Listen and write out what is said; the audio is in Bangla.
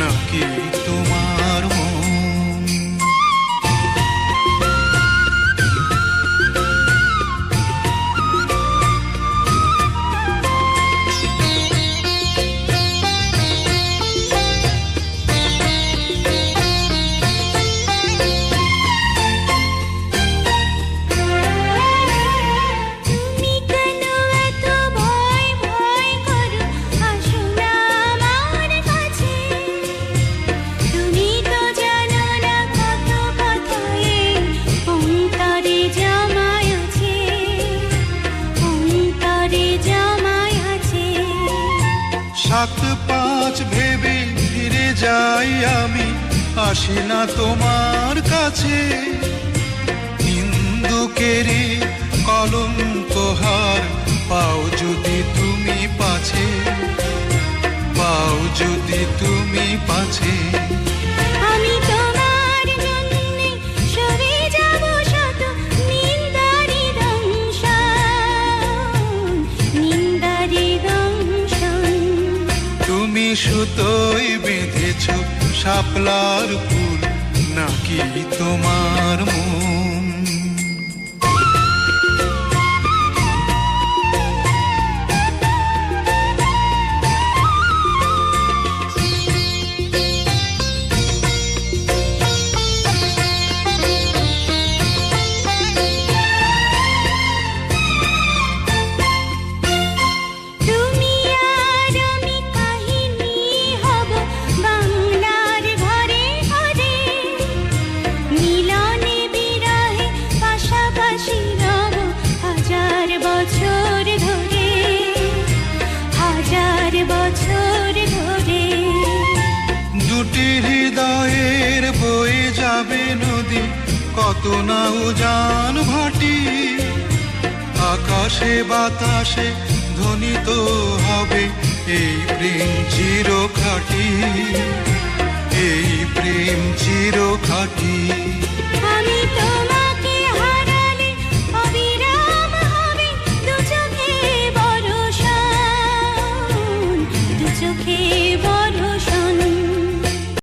নাকি তোমার সাত পাঁচ ভেবে ফিরে যাই আমি, আসি না তোমার কাছে। হিন্দুকেরই কলম তোহার পাও যদি তুমি পাছে, পাও যদি তুমি পাছে। তুমি সুতোই বেঁধেছ শাপলার ফুল নাকি তোমার যাবে নদী, কত না উজান ভাটি আকাশে, বাতাসে ধ্বনিত হবে এই প্রেম চির খাটি এই প্রেম চির খাটি